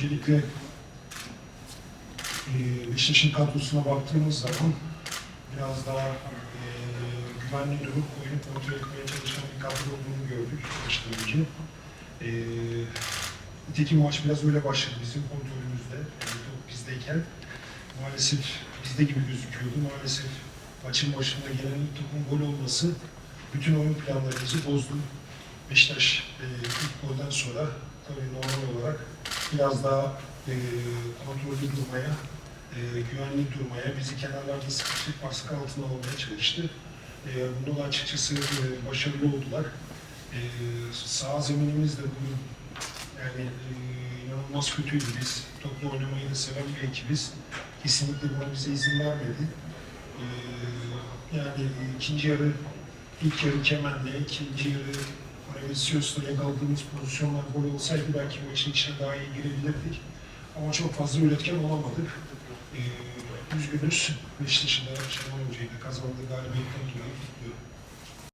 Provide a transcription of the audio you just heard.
Öncelikle e, Beşiktaş'ın kadrosuna baktığımız zaman biraz daha e, güvenli durup oyunu kontrol etmeye çalışan bir kadro olduğunu gördük baştan önce. E, nitekim maç biraz öyle başladı bizim kontrolümüzde. Yani top bizdeyken maalesef bizde gibi gözüküyordu. Maalesef maçın başında gelen ilk topun gol olması bütün oyun planlarımızı bozdu. Beşiktaş e, ilk golden sonra tabii normal olarak biraz daha e, kontrollü durmaya, e, güvenli durmaya, bizi kenarlarda sıkışıp baskı altına almaya çalıştı. E, bunda da açıkçası e, başarılı oldular. E, sağ zeminimiz de bugün yani e, inanılmaz kötüydü. Biz toplu oynamayı da seven bir ekibiz. Kesinlikle buna bize izin vermedi. E, yani ikinci yarı, ilk yarı Kemen'le, ikinci yarı Vicius'la yakaladığımız pozisyonlar gol olsaydı belki maçın içine daha iyi girebilirdik. Ama çok fazla üretken olamadık. Ee, üzgünüz. Beşiktaş'ın da Şenol Hoca'yı da kazandığı galibiyetten dolayı kutluyorum.